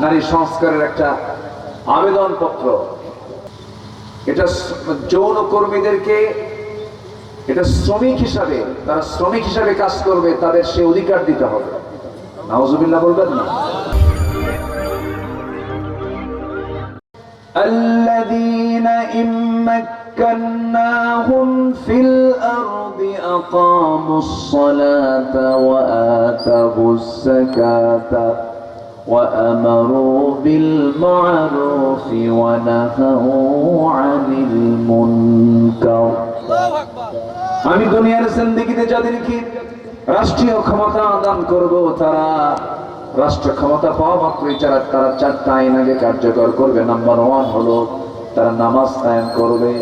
নারী সংস্কারের একটা আবেদন পত্র এটা স- যৌন কর্মীদেরকে এটা শ্রমিক হিসাবে তারা শ্রমিক হিসাবে কাজ করবে তাদের সে অধিকার দিতে হবে নাউজুবিল্লাহ বলবেন না الذين إن مكناهم في الأرض أقاموا الصلاة وآتوا الزكاة وأمروا بالمعروف ونهوا عن المنكر আমি দুনিয়ার জিন্দিগিতে যাদেরকে রাষ্ট্রীয় ক্ষমতা দান করব তারা রাষ্ট্র ক্ষমতা পাওয়া মাত্রই যারা তারা চারটা আইন আগে কার্যকর করবে নাম্বার ওয়ান হলো তারা নামাজ কায়েম করবে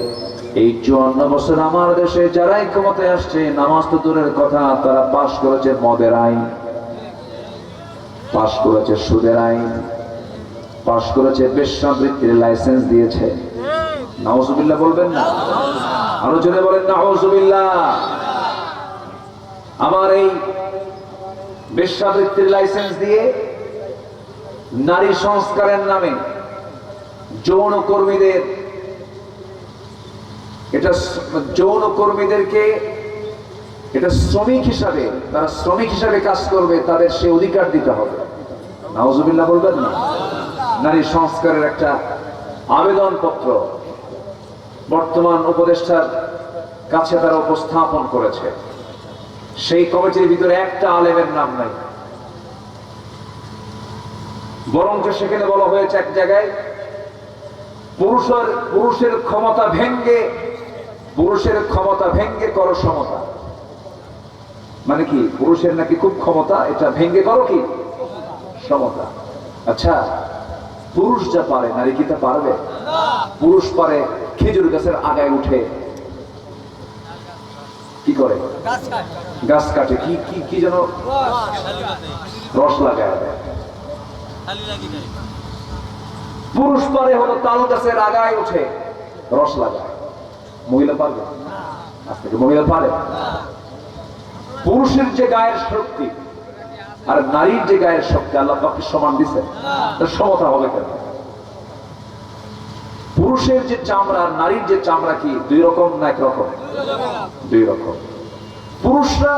এই চুয়ান্ন বছর আমার দেশে যারাই ক্ষমতায় আসছে নামাজ তো দূরের কথা তারা পাশ করেছে মদের আইন পাশ করেছে সুদের আইন, পাশ করেছে বেশ্যাবৃত্তির লাইসেন্স দিয়েছে। নাউজুবিল্লাহ বলবেন না? আরও জোরে বলেন, নাউজুবিল্লাহ। আমার এই বেশ্যাবৃত্তির লাইসেন্স দিয়ে নারী সংস্কারের নামে যৌন কর্মীদের, এটা যৌন কর্মীদেরকে এটা শ্রমিক হিসাবে, তারা শ্রমিক হিসাবে কাজ করবে, তাদের সে অধিকার দিতে হবে। নাউজুবিল্লাহ বলবেন না? নারী সংস্কারের একটা আবেদন পত্র বর্তমান উপদেষ্টার কাছে তারা উপস্থাপন করেছে। সেই কমিটির ভিতরে একটা আলেমের নাম নাই। বরঞ্চ সেখানে বলা হয়েছে এক জায়গায়, পুরুষের পুরুষের ক্ষমতা ভেঙ্গে, পুরুষের ক্ষমতা ভেঙ্গে করো সমতা। মানে কি পুরুষের নাকি খুব ক্ষমতা এটা ভেঙ্গে করো কি? সমতা আচ্ছা পুরুষ যা পারে নারী কি তা পারবে? পুরুষ পারে খেজুর গাছের আগায় উঠে। কি করে? গাছ কাটে। কি কি কি যেন? রস লাগায় দেয়। পুরুষ পারে হলো তাল গাছের আগায় উঠে রস লাগায়। মহিলা পারবে? আজ থেকে মহিলা পারে? পুরুষের যে গায়ের শক্তি আর নারীর যে গায়ের শক্তি, আল্লাহ পাককে সমান দিছে সমতা হবে কেন? পুরুষের যে চামড়া আর নারীর যে চামড়া কি দুই রকম না এক রকম? দুই রকম। পুরুষরা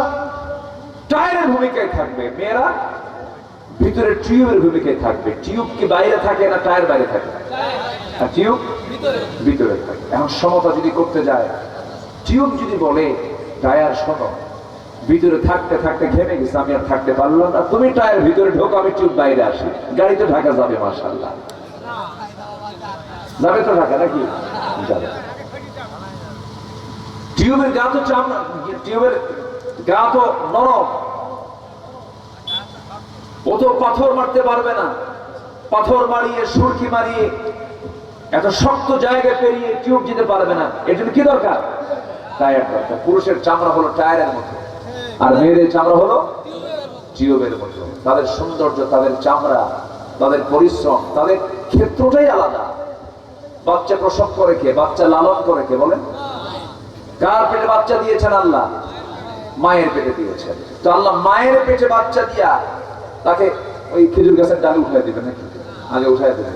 টায়ারের ভূমিকায় থাকবে, মেয়েরা ভিতরে টিউবের ভূমিকায় থাকবে। টিউব কি বাইরে থাকে না টায়ার বাইরে থাকে? আর টিউব ভিতরে থাকে। এখন সমতা যদি করতে যায়, টিউব যদি বলে, টায়ার শোনো। ভিতরে থাকতে থাকতে ঘেমে গেছে, আমি আর থাকতে পারলাম না। তুমি টায়ার ভিতরে ঢোকো, আমি টিউব বাইরে আসি। গাড়িতে ঢাকা যাবে মার্শাল্লাহ যাবে তো ঢাকা নাকি? যাবে। টিউবের গা তো চামড়া টিউবের গা তো নরম। ও তো পাথর মারতে পারবে না। পাথর মারিয়ে, সুরকি মারিয়ে, এত শক্ত জায়গায় পেরিয়ে টিউব যেতে পারবে না। এর জন্য কি দরকার? টায়ার দরকার। পুরুষের চামড়া হলো টায়ারের মতো। আর মেয়েদের চামড়া হলো টিউবের মতো। তাদের সৌন্দর্য, তাদের চামড়া, তাদের পরিশ্রম, তাদের ক্ষেত্রটাই আলাদা। বাচ্চা প্রসব করে কে? বাচ্চা লালন করে কে বলেন? কার পেটে বাচ্চা দিয়েছেন আল্লাহ? মায়ের পেটে দিয়েছেন। তো আল্লাহ মায়ের পেটে বাচ্চা দিয়া তাকে ওই খেজুর গাছের ডালে উঠাই দিবে নাকি? আগে উঠাই দেবে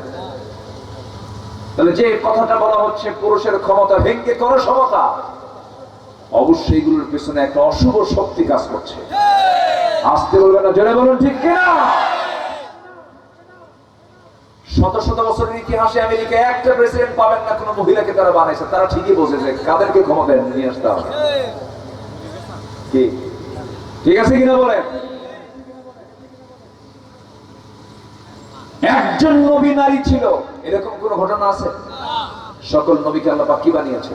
তাহলে যে কথাটা বলা হচ্ছে, পুরুষের ক্ষমতা ভেঙ্গে করো সমতা অবশ্যই এগুলোর পেছনে একটা অশুভ শক্তি কাজ করছে। আসতে বলবেন না, জোরে বলুন, ঠিক কিনা? শত শত বছরের ইতিহাসে আমেরিকা একটা প্রেসিডেন্ট পাবেন না, কোনো মহিলাকে তারা বানাইছে। তারা ঠিকই বোঝেছে কাদেরকে ক্ষমতায় নিয়ে আসতে হবে। কি? ঠিক আছে কিনা বলেন? একজন নবী নারী ছিল, এরকম কোন ঘটনা আছে? সকল নবীকে আল্লাহ বাকি বানিয়েছে?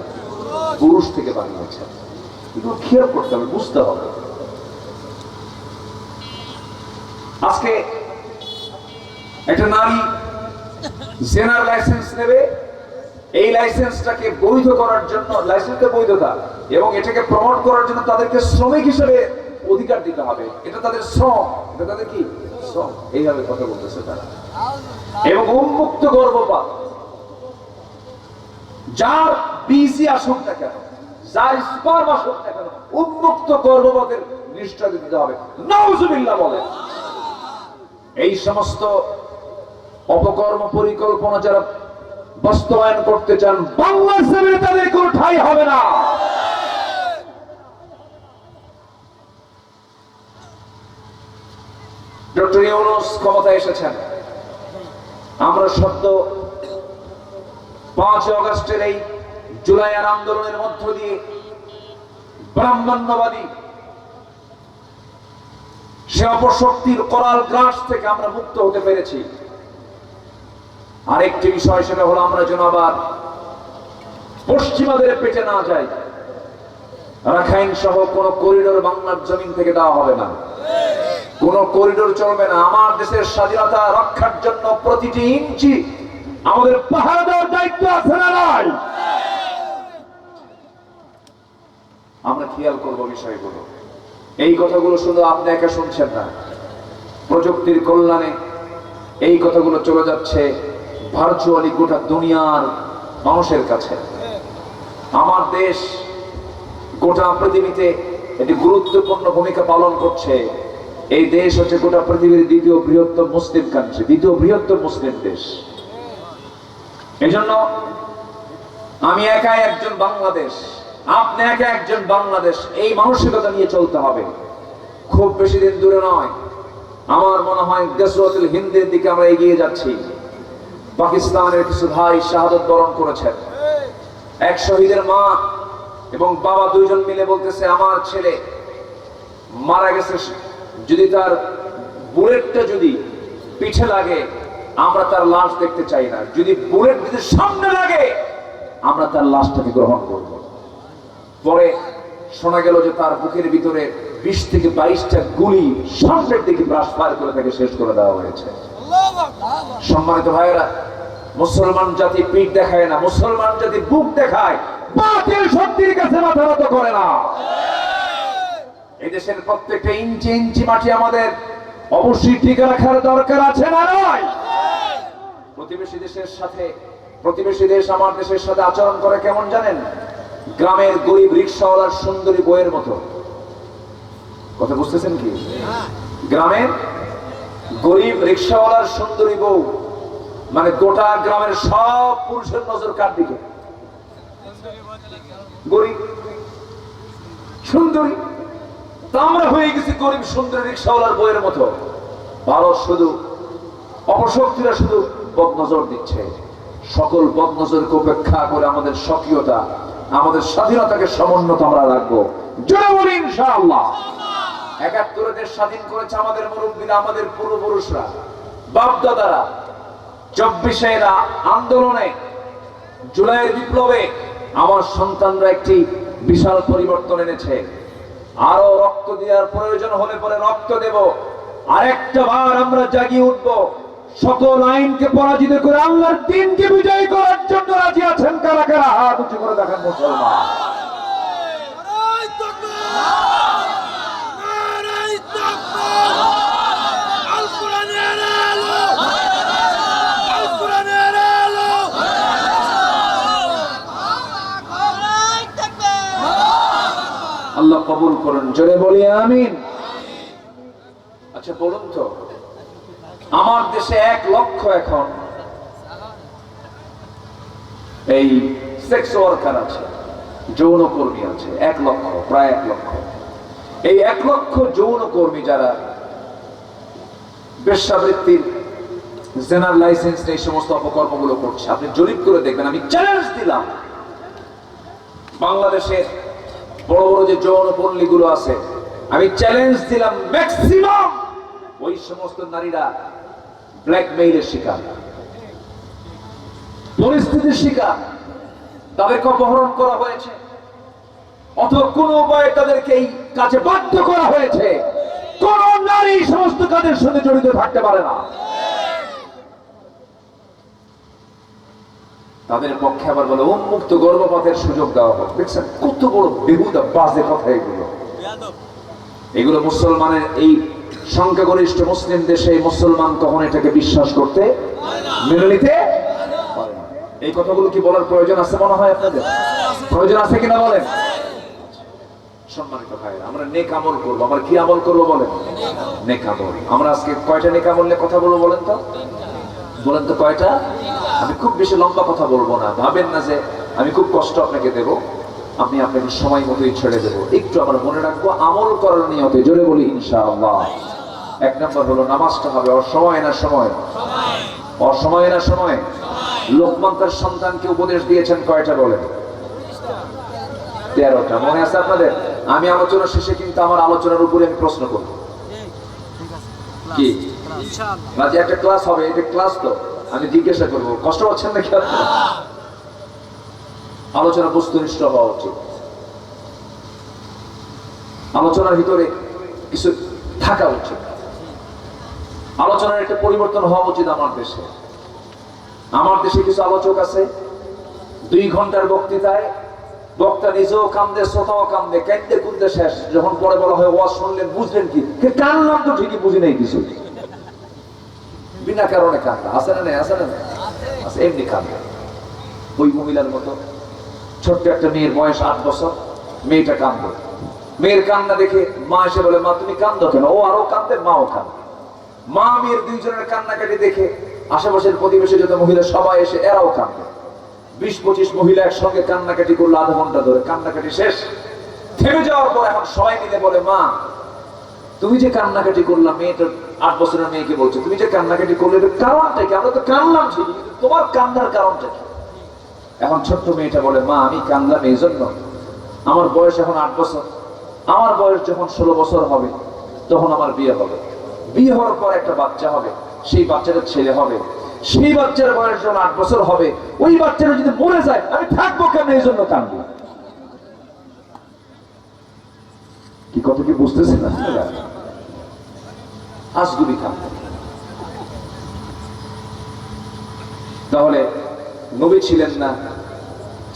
পুরুষ থেকে বানিয়েছে। এগুলো খেয়াল করতে হবে, বুঝতে হবে। আজকে একটা নারী জেনার লাইসেন্স নেবে, এই লাইসেন্সটাকে বৈধ করার জন্য বৈধতা, এবং এটাকে প্রমোট করার জন্য তাদেরকে শ্রমিক হিসেবে অধিকার দিতে হবে। এটা তাদের শ্রম, এটা তাদের কি? শ্রম। এইভাবে কথা বলতেছে তারা। এবং উন্মুক্ত গর্ভপাত। যার বিসি আসুক না কেন যার কেন উন্মুক্ত গর্ভপাতের নিষ্ঠা দিতে হবে। নওজুবিল্লাহ বলে। এই সমস্ত অপকর্ম পরিকল্পনা যারা বাস্তবায়ন করতে চান বাংলাদেশে তাদের কোনো ঠাই হবে না। ডক্টর ইউনুস ক্ষমতায় এসেছেন। আমরা সদ্য পাঁচ অগস্টের এই জুলাইয়ের আন্দোলনের মধ্য দিয়ে ব্রাহ্মণ্যবাদী সে অপশক্তির করাল গ্রাস থেকে আমরা মুক্ত হতে পেরেছি। আরেকটি বিষয় সেটা হলো আমরা যেন আবার পশ্চিমাদের পেটে না যাই। রাখাইন সহ কোন করিডোর বাংলার জমিন থেকে দেওয়া হবে না। কোন করিডোর চলবে না। আমার দেশের স্বাধীনতা রক্ষার জন্য প্রতিটি ইঞ্চি আমাদের পাহাড় দায়িত্ব আছে না নাই? আমরা খেয়াল করব বিষয়গুলো এই কথাগুলো শুধু আপনি একা শুনছেন না। প্রযুক্তির কল্যাণে এই কথাগুলো চলে যাচ্ছে ভার্চুয়ালি গোটা দুনিয়ার মানুষের কাছে। আমার দেশ গোটা পৃথিবীতে একটি গুরুত্বপূর্ণ ভূমিকা পালন করছে। এই দেশ হচ্ছে গোটা পৃথিবীর দ্বিতীয় বৃহত্তম মুসলিম কান্ট্রি দ্বিতীয় বৃহত্তম মুসলিম দেশ। এজন্য আমি একাই একজন বাংলাদেশ। আপনি একা একজন বাংলাদেশ, এই মানসিকতা নিয়ে চলতে হবে। খুব বেশি দিন দূরে নয়। আমার মনে হয় গসরতুল হিন্দের দিকে আমরা এগিয়ে যাচ্ছি। পাকিস্তানের কিছু ভাই শাহাদত বরণ করেছেন। এক শহীদের মা এবং বাবা দুইজন মিলে বলতেছে, আমার ছেলে মারা গেছে, যদি তার বুলেটটা যদি পিঠে লাগে, আমরা তার লাশ দেখতে চাই না। যদি বুলেট যদি সামনে লাগে, আমরা তার লাশটাকে গ্রহণ করব। পরে শোনা গেল যে তার বুকের ভিতরে বিশ থেকে বাইশটা গুলি সামনের দিকে ব্রাশ ফায়ার করে তাকে শেষ করে দেওয়া হয়েছে। সম্মানিত ভাইয়েরা, মুসলমান জাতি পিঠ দেখায় না, মুসলমান জাতি বুক দেখায়, বাতিল শক্তির কাছে মাথা নত করে না। এই দেশের প্রত্যেকটা ইঞ্চি ইঞ্চি মাটি আমাদের অবশ্যই টিকে রাখার দরকার আছে না নয় প্রতিবেশী দেশের সাথে, প্রতিবেশী দেশ আমার দেশের সাথে আচরণ করে কেমন জানেন? গ্রামের গরিব রিক্সাওয়ালার সুন্দরী বইয়ের মতো। কথা বুঝতেছেন কি? গ্রামের গরিব রিক্সাওয়ালার সুন্দরী বউ মানে গোটা গ্রামের সব পুরুষের নজর কার দিকে? গরিব। সুন্দরী। তা আমরা হয়ে গেছি গরিব সুন্দরী রিক্সাওয়ালার বইয়ের মতো। ভারত শুধু, অপশক্তিরা শুধু বদনজর দিচ্ছে। সকল বদনজরকে উপেক্ষা করে আমাদের স্বকীয়তা আমাদের স্বাধীনতাকে সমুন্নত আমরা রাখব। জোরে বলি ইনশাআল্লাহ। একাত্তরে দেশ স্বাধীন করেছে আমাদের মুরব্বীরা, আমাদের পূর্বপুরুষরা, বাপদাদারা। চব্বিশের আন্দোলনে জুলাইয়ের বিপ্লবে আমার সন্তানরা একটি বিশাল পরিবর্তন এনেছে। আরও রক্ত দেওয়ার প্রয়োজন হলে পরে রক্ত দেব। আরেকটা বার আমরা জাগিয়ে উঠব। সকল আইনকে পরাজিত করে আল্লাহর দিনকে বিজয় করার জন্য রাজি আছেন কারা কারা হাত উঁচু করে দেখেন মুসলমান! আল্লাহ কবুল করুন, জোরে বলি, আমিন আচ্ছা বলুন তো আমার দেশে এক লক্ষ এখন এই সেক্স ওয়ার্কার আছে যৌন কর্মী আছে, এক লক্ষ, প্রায় এক লক্ষ। এই এক লক্ষ যৌন কর্মী যারা বেশ্যাবৃত্তির জেনার লাইসেন্স এই সমস্ত অপকর্মগুলো করছে, আপনি জরিপ করে দেখবেন, আমি চ্যালেঞ্জ দিলাম। বাংলাদেশের বড় বড় যে যৌন পল্লীগুলো আছে, আমি চ্যালেঞ্জ দিলাম ম্যাক্সিমাম ওই সমস্ত নারীরা ব্ল্যাকমেইলের শিকার। পরিস্থিতির শিকার। তাদেরকে অপহরণ করা হয়েছে। অথবা কোন উপায়ে তাদেরকে এই কাজে বাধ্য করা হয়েছে। কোন নারী সমস্ত কাজের সঙ্গে জড়িত থাকতে পারে না। তাদের পক্ষে আবার বলে উন্মুক্ত গর্ভপাতের সুযোগ দেওয়া হোক। দেখছেন কত বড় বেহুদা বাজে কথা এগুলো। এগুলো মুসলমানের এই সংখ্যাগরিষ্ঠ মুসলিম দেশে মুসলমান কখন এটাকে বিশ্বাস করতে মেনে নিতে এই কথাগুলো কি বলার প্রয়োজন আছে মনে হয় আপনাদের? প্রয়োজন আছে কিনা বলেন? সম্মানিত নেক আমল আমরা কি আমল বলেন? আমরা আজকে কয়টা কথা বলব বলেন তো? বলেন তো কয়টা? আমি খুব বেশি লম্বা কথা বলব না। ভাবেন না যে আমি খুব কষ্ট আপনাকে দেব। আমি আপনাকে সময় মতোই ছেড়ে দেবো। একটু আমার মনে রাখব, আমল করার নিয়তে জোরে বলি, ইনশাআল্লাহ। এক নম্বর হলো নামাজটা হবে অসময় না সময়? অসময় না সময়? লোকমান সন্তানকে উপদেশ দিয়েছেন কয়টা বলেন? তেরোটা। মনে আছে আপনাদের? আমি আলোচনা শেষে কিন্তু আমার আলোচনার উপরে আমি প্রশ্ন করব। কি? আজ একটা ক্লাস হবে, এটা ক্লাস তো। আমি জিজ্ঞাসা করব, কষ্ট পাচ্ছেন নাকি? আলোচনা বস্তুনিষ্ঠ হওয়া উচিত। আলোচনার ভিতরে কিছু থাকা উচিত। আলোচনার একটা পরিবর্তন হওয়া উচিত আমার দেশে। আমার দেশে কিছু আলোচক আছে দুই ঘণ্টার বক্তৃতায় বক্তা নিজেও কান্দে শ্রোতাও কান্দে কেন্দে কুন্দে শেষ। যখন পরে বলা হয় ওয়াজ শুনলেন বুঝলেন কি? কে কানলাম তো ঠিকই বুঝি নাই কিছু। বিনা কারণে কান্দা। আছে না নেই? আছে না নেই? আছে, এমনি কান্দে। ওই মহিলার মতো। ছোট্ট একটা মেয়ের বয়স আট বছর মেয়েটা কান্দে। মেয়ের কান্না দেখে মা এসে বলে মা তুমি কান্দো কেন? ও আরও কান্দে মাও কান্দে। মা মেয়ের দুইজনের কান্নাকাটি দেখে আশেপাশের প্রতিবেশী যত মহিলা, সবাই এসে এরাও কান্দে বিশ পঁচিশ মহিলা একসঙ্গে কান্নাকাটি করল আধা ঘণ্টা ধরে। কান্নাকাটি শেষ। থেমে যাওয়ার পর এখন সবাই মিলে বলে, মা, তুমি যে কান্নাকাটি করলাম মেয়েটা আট বছরের মেয়েকে বলছো, তুমি যে কান্নাকাটি করলে কারণটা কি? আমরা তো কানলাম ঠিকই কিন্তু তোমার কান্নার কারণটা কি? এখন ছোট্ট মেয়েটা বলে, মা, আমি কান্দলাম এই জন্য আমার বয়স এখন আট বছর। আমার বয়স যখন ষোলো বছর হবে, তখন আমার বিয়ে হবে। বিয়ে হওয়ার পর একটা বাচ্চা হবে, সেই বাচ্চাটা ছেলে হবে। সেই বাচ্চার বয়স যখন আট বছর হবে, ওই যদি মরে যায়, আমি থাকব কেন এই জন্য কি কত কি আজগুবি কান্দে তাহলে নবী ছিলেন না,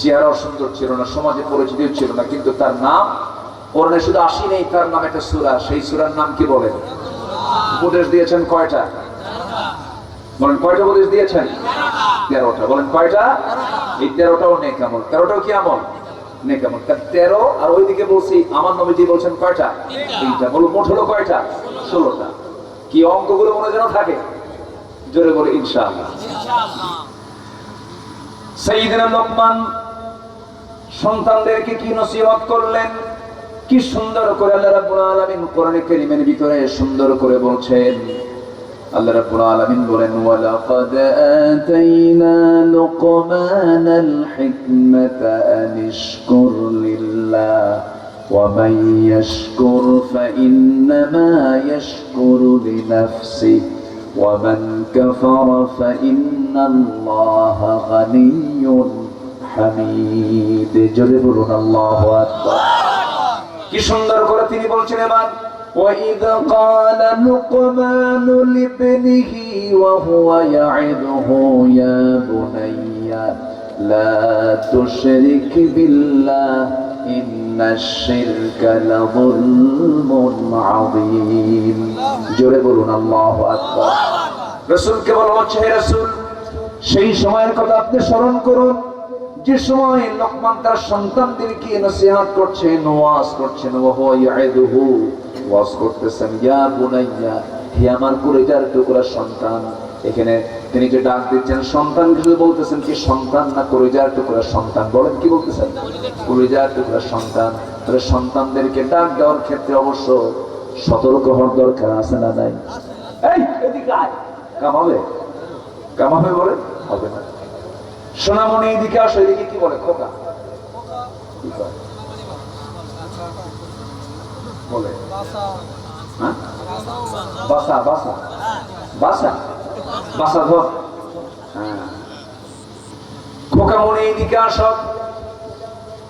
চেহারাও সুন্দর ছিল না, সমাজে পরিচিত ছিল না, কিন্তু তার নাম কোরআনে শুধু আসি নেই, তার নাম একটা সুরা, সেই সুরার নাম কি বলেন? উপদেশ দিয়েছেন কয়টা? বলেন, কয়টা উপদেশ দিয়েছেন? তেরোটা। বলেন, কয়টা? এই তেরোটাও নেক আমল। তেরোটাও কি আমল? তেরো আর ওইদিকে বলছি, আমার নবীজি বলছেন কয়টা? এইটা বলো মোট হলো কয়টা? ষোলোটা। কি অঙ্কগুলো মনে যেন থাকে? জোরে বলে ইনশাআল্লাহ। সাইয়েদনা লোকমান সন্তানদেরকে কি নসিহত করলেন? কি সুন্দর করে আল্লাহ রাব্বুল আলামিন কোরআনে কারীমের ভিতরে সুন্দর করে বলছেন আল্লাহ রাব্বুল আলামিন বলেন ওয়ালাকাদ আতাইনা লুকমানাল হিকমাতা আন ইশকুর লিল্লাহ ومن يشكر فإنما يشكر لنفسه ومن كفر فإن الله غني حميد জোরে বলুন আল্লাহু আকবার কি সুন্দর করে তিনি বলছেন এবার وإذ قال لقمان لابنه وهو يعظه يا بني لا تشرك بالله إن الشرك لظلم عظيم জোরে বলুন আল্লাহু আকবার রসুলকে বলা হচ্ছে হে রসুল সেই সময়ের কথা আপনি স্মরণ করুন যে সময় লোকমান তার সন্তানদেরকে নসিহাত করছেন ওয়াজ করছেন ওয়াজ করতেছেন, ইয়া বুনাইয়া, হে আমার টুকরা সন্তান। এখানে তিনি যে ডাক দিচ্ছেন, সন্তান বলতেছেন কি সন্তান না টুকরা সন্তান? বলেন কি বলতেছেন? কলিজার টুকরা সন্তান। তাহলে সন্তানদেরকে ডাক দেওয়ার ক্ষেত্রে অবশ্য সতর্ক হওয়ার দরকার আছে না নাই? এই কামাবে? কামাবে বলে? হবে না। সোনামণি, এদিকে আসো, এদিকে কি বলে? খোকা? বলে। হ্যাঁ? বাসা বাসা। বাসা? বাসা ধর হ্যাঁ। খোকামণি, এদিকে আসো।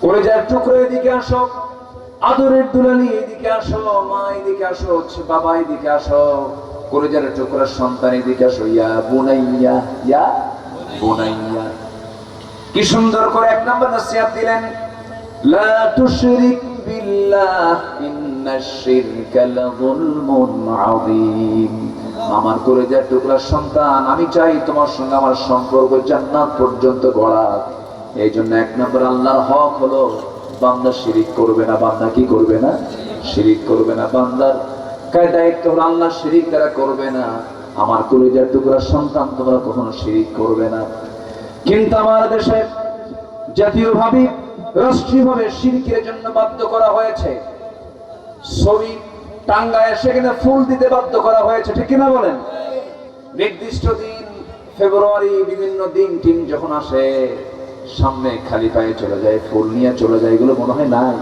করে যায় টুকরো, এদিকে আসো। আদরের দুলালি, এদিকে আসো। মা, এদিকে আসো। বাবা, এদিকে আসো। করে যার টুকরার সন্তান, এদিকে আসো। ইয়া বুনাইয়া ইয়া বুনাইয়া। কি সুন্দর করে এক নম্বর নসিহত দিলেন, লা তুশরিক বিল্লাহ আযীম। আমার করে যা টুকরার সন্তান, আমি চাই তোমার সঙ্গে আমার সম্পর্ক জান্নাত পর্যন্ত এই জন্য এক নম্বর আল্লাহর হক হলো, বান্দা শিরিক করবে না, বান্দা কি করবে না? শিরিক করবে না, বান্দার দায়িত্ব হলো আল্লাহ শিরিক তারা করবে না? আমার কলিজার টুকরা সন্তান তোমরা কখনো শিরিক করবে না। কিন্তু আমার দেশে জাতীয়ভাবে, রাষ্ট্রীয়ভাবে শিরকের জন্য বাধ্য করা হয়েছে। ছবি টাঙ্গায় সেখানে ফুল দিতে বাধ্য করা হয়েছে, ঠিক কিনা বলেন? নির্দিষ্ট দিন, ফেব্রুয়ারি বিভিন্ন দিন, টিন যখন আসে, সামনে খালি পায়ে চলে যায়, ফুল নিয়ে চলে যায়, এগুলো মনে হয় নাই।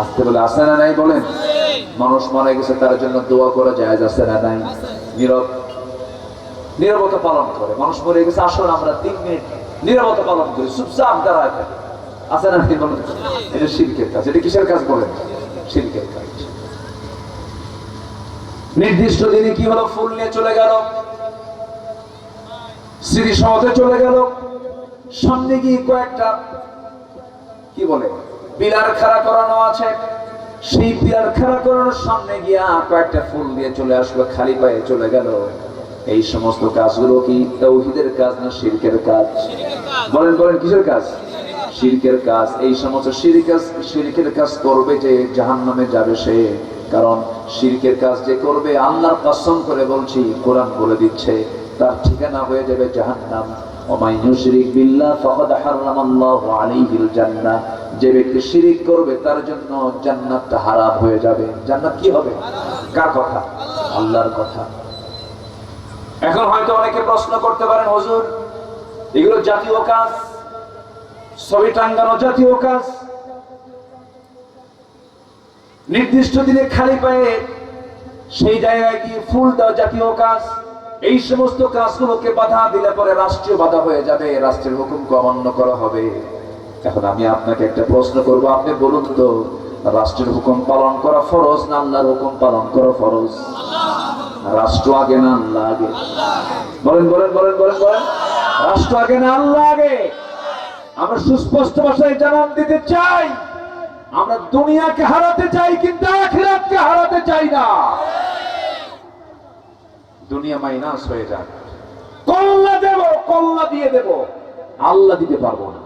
আসতে বলে আসে না নাই বলেন? মানুষ মারা গেছে, তার জন্য দোয়া করা যায়, আসে না নাই? নীরব নীরবতা পালন করে। মানুষ মরে গেছে, আসুন আমরা তিন মিনিট নীরবতা পালন করি। চুপচাপ দাঁড়ায় থাকি। আছে না নাই বলেন? এটা শিল্পের কাজ। এটা কিসের কাজ বলেন? শিল্পের কাজ। নির্দিষ্ট দিনে কি হলো? ফুল নিয়ে চলে গেল। স্মৃতি সমাজে চলে গেল। সামনে গিয়ে কয়েকটা, কি বলে পিলার খাড়া করানো আছে। সেই পিলার খাড়া করানোর সামনে গিয়া কয়েকটা ফুল দিয়ে চলে আসলো, খালি পায়ে চলে গেল। এই সমস্ত কাজগুলো কি তৌহিদের কাজ না শিরকের কাজ? বলেন বলেন, কিসের কাজ? শিরকের কাজ। এই সমস্ত শিরকাজ শিরকের কাজ করবে যে জাহান্নামে যাবে সে। কারণ শিরকের কাজ যে করবে, আল্লাহর কসম করে বলছি, কোরআন বলে দিচ্ছে, তার ঠিকানা হয়ে যাবে আলাইহিল জান্নাহ। যে ব্যক্তি শিরিক করবে, তার জন্য জান্নাতটা হারাম হয়ে যাবে। জান্নাত কি হবে? কার কথা? আল্লাহর কথা। এখন হয়তো অনেকে প্রশ্ন করতে পারেন, হুজুর, এগুলো জাতীয় কাজ? ছবি টাঙ্গানো জাতীয় কাজ? নির্দিষ্ট দিনে খালি পায়ে সেই জায়গায় গিয়ে ফুল দেওয়া জাতীয় কাজ? এই সমস্ত কাজগুলোকে বাধা দিলে পরে রাষ্ট্রীয় বাধা হয়ে যাবে, রাষ্ট্রের হুকুমকে অমান্য করা হবে। এখন আমি আপনাকে একটা প্রশ্ন করব, আপনি বলুন তো, রাষ্ট্রের হুকুম পালন করা ফরজ না আল্লাহর হুকুম পালন করা ফরজ? রাষ্ট্র আগে না আল্লাহ আগে? বলেন বলেন বলেন বলেন বলেন। রাষ্ট্র আগে না আল্লাহ আগে? আমরা সুস্পষ্ট ভাষায় জানান দিতে চাই। আমরা দুনিয়াকে হারাতে চাই, কিন্তু আখিরাতকে হারাতে চাই না। দুনিয়া মাইনাস হয়ে যাক। কল্লা দেব, কল্লা দিয়ে দেব। আল্লাহ দিতে পারব না।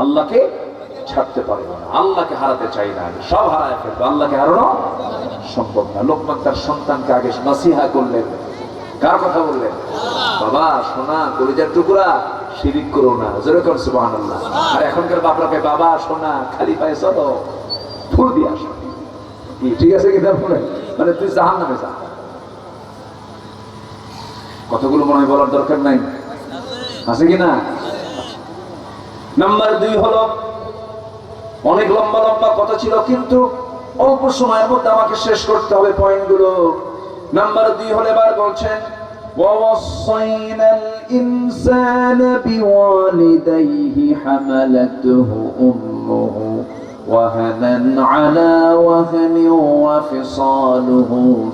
আল্লাহকে ছাড়তে পারব না। আল্লাহকে হারাতে চাই না আমি। সব হারায় ফেলব। আল্লাহকে হারানো সম্ভব না। লোকমান তার সন্তানকে আগে নাসিহা করলেন। কার কথা বললেন? বাবা, সোনা, কলিজার টুকরা, শিরিক করো না। জোরে কর আল্লাহ আর এখনকার বাপরাকে, বাবা, সোনা, খালি পায়ে চলো। ফুল দিয়ে আসো। ঠিক আছে কি তারপরে মানে তুই জাহান নামে যা। কথাগুলো মনে বলার দরকার নাই। আছে কি না নাম্বার দুই হলো অনেক লম্বা লম্বা কথা ছিল কিন্তু অল্প সময়ের মধ্যে আমাকে শেষ করতে হবে পয়েন্টগুলো নাম্বার দুই হলে এবার বলছেন ووصينا الإنسان بوالديه حملته أمه وهنا على وهن وفصاله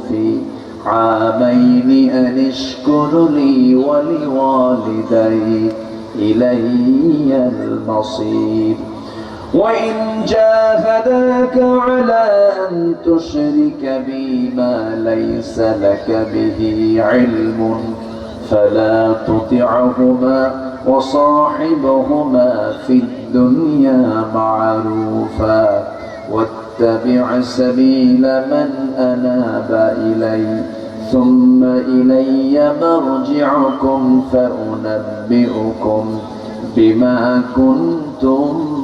في عامين أن اشكر لي ولوالديك إلي المصير وإن جاهداك على أن تشرك بي ما ليس لك به علم فلا تطعهما وصاحبهما في الدنيا معروفا واتبع سبيل من أناب إلي ثم إلي مرجعكم فأنبئكم بما كنتم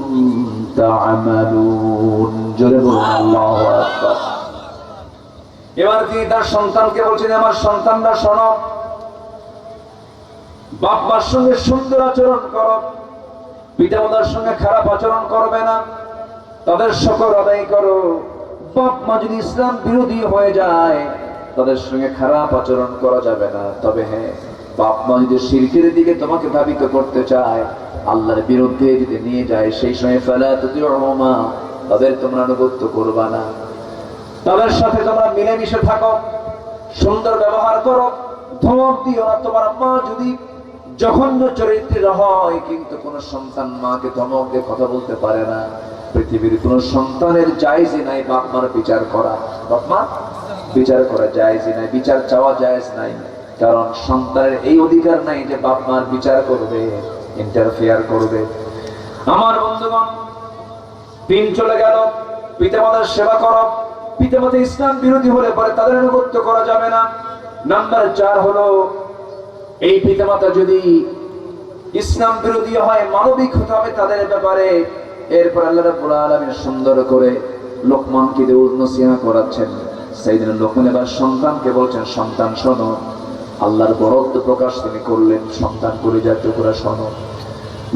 تعملون جرب الله أكبر এবার তিনি তার সন্তানকে বলছেন আমার সন্তানরা শোনো বাপ্পার সঙ্গে সুন্দর আচরণ করো পিতামাতার সঙ্গে খারাপ আচরণ করবে না তাদের সকল আদায় করো বাপ মা যদি ইসলাম বিরোধী হয়ে যায় তাদের সঙ্গে খারাপ আচরণ করা যাবে না তবে হ্যাঁ বাপ মা যদি শিরকের দিকে তোমাকে ভাবিত করতে চায় আল্লাহর বিরুদ্ধে যদি নিয়ে যায়, সেই সময় ফেলা তুমা তাদের তোমরা আনুগত্য করবা না। তাদের সাথে তোমরা মিলেমিশে থাকো, সুন্দর ব্যবহার করো, ধমক দিও না। তোমার মা যদি জঘন্য চরিত্রের হয়, কিন্তু কোন সন্তান মাকে ধমক দিয়ে কথা বলতে পারে না। পৃথিবীর কোন সন্তানের জায়জই নাই বাপ মার বিচার করা। বাপ মা, বিচার করা জায়জই নাই, বিচার চাওয়া জায়েজ নাই। কারণ সন্তানের এই অধিকার নাই যে বাপ মার বিচার করবে। ইন্টারফেয়ার করবে। আমার বন্ধুগণ, দিন চলে গেল, পিতামাতার সেবা করো। পিতামাতা ইসলাম বিরোধী হলে পরে তাদের আনুগত্য করা যাবে না। নাম্বার চার হলো, এই পিতামাতা যদি ইসলাম বিরোধী হয়, মানবিক হতে হবে তাদের ব্যাপারে। এরপর আল্লাহ রাব্বুল আলামিন সুন্দর করে লোকমানকে দিয়ে নসিহা করাচ্ছেন। সেইদিন লোকমান এবার সন্তানকে বলছেন, সন্তান শোনো আল্লাহর বরত্ব প্রকাশ তিনি করলেন সন্তান করে যাতে করে শোনো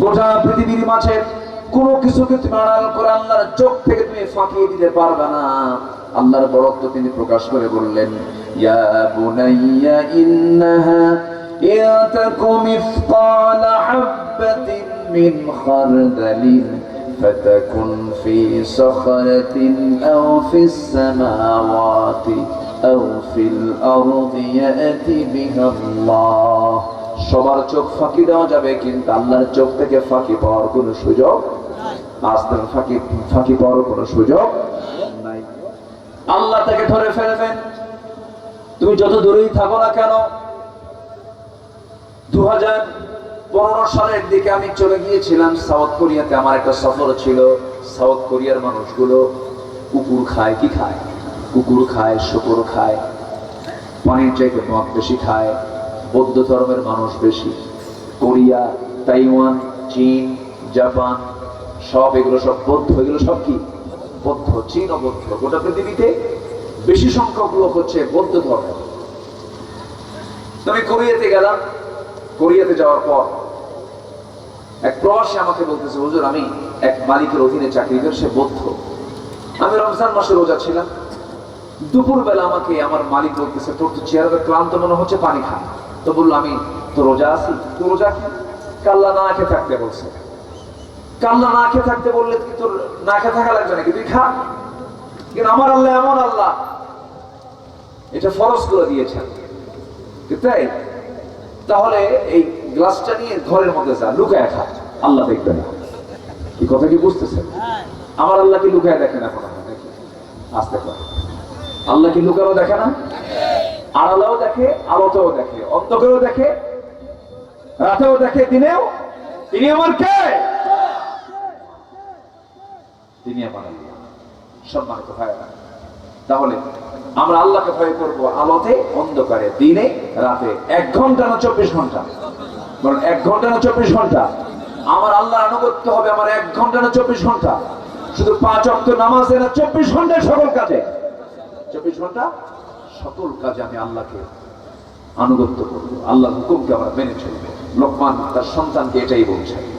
গোটা পৃথিবীর মাঝে কোনো কিছুকে তুমি আড়াল করে আল্লাহর চোখ থেকে তুমি ফাঁকিয়ে দিতে পারবে না আল্লাহর বরত্ব তিনি প্রকাশ করে বললেন ইয়া বুনাইয়া ইন্নাহা ইন তাকু মিসকালা হাববাতিন মিন খারদালিন فتكن في صخرة أو في السماوات أو في الأرض يأتي بها الله সবার চোখ ফাঁকি দেওয়া যাবে কিন্তু আল্লাহর চোখ থেকে ফাঁকি পাওয়ার কোনো সুযোগ আস্তের ফাঁকি ফাঁকি পাওয়ার কোনো সুযোগ নাই আল্লাহ তাকে ধরে ফেলবেন তুমি যত দূরেই থাকো না কেন দু হাজার পনেরো সালের দিকে আমি চলে গিয়েছিলাম সাউথ কোরিয়াতে আমার একটা সফর ছিল সাউথ কোরিয়ার মানুষগুলো কুকুর খায় কি খায় কুকুর খায়, শুকুর খায়, পানির চাইতে মদ বেশি খায়, বৌদ্ধ ধর্মের মানুষ বেশি। কোরিয়া, তাইওয়ান, চীন, জাপান, সব এগুলো সব বৌদ্ধ, এগুলো সব কি? বৌদ্ধ, চীন ও বৌদ্ধ। গোটা পৃথিবীতে বেশি সংখ্যক লোক হচ্ছে বৌদ্ধ ধর্ম আমি কোরিয়াতে গেলাম। কোরিয়াতে যাওয়ার পর এক প্রবাসী আমাকে বলতেছে, হুজুর, আমি এক মালিকের অধীনে চাকরি করি, সে বৌদ্ধ। আমি রমজান মাসে রোজা ছিলাম। দুপুর বেলা আমাকে আমার মালিক বলতেছে তোর তো চেহারা ক্লান্ত মনে হচ্ছে পানি খা। তো বলল আমি তো রোজা আছি তো রোজা কি? কাল্লা না খেয়ে থাকতে বলছে। কাল্লা না খেয়ে থাকতে বললে কি তোর না খেয়ে থাকা লাগবে নাকি? তুই খা। কিন্তু আমার আল্লাহ এমন আল্লাহ এটা ফরজ করে দিয়েছেন। তাই তাহলে এই গ্লাসটা নিয়ে ঘরের মধ্যে যা লুকায় খা আল্লাহ দেখবে না। কি কথা কি বুঝতেছেন? আমার আল্লাহ কি লুকায় দেখে না কোনো নাকি আসতে পারে আল্লাহ কি লুকানো দেখে না? আড়ালেও দেখে, আলোতেও দেখে অন্ধকারেও দেখে, রাতেও দেখে, দিনেও? তিনি আমার কে? তিনি আমার সম্মানিত ভাইয়েরা, তাহলে আমরা আল্লাহকে ভয় করব আলোতে, অন্ধকারে, দিনে, রাতে। এক ঘণ্টা না চব্বিশ ঘণ্টা? বরং এক ঘণ্টা না চব্বিশ ঘণ্টা? আমার আল্লাহ আনুগত্য হবে আমার এক ঘণ্টা না চব্বিশ ঘণ্টা? শুধু পাঁচ অক্ট নামাজে না চব্বিশ ঘন্টায় সকল কাজে? চব্বিশ ঘণ্টা সকল কাজে আমি আল্লাহকে আনুগত্য করব। আল্লাহ হুকুমকে আমরা মেনে চলবে। লোকমান, তার সন্তানকে এটাই বলছে।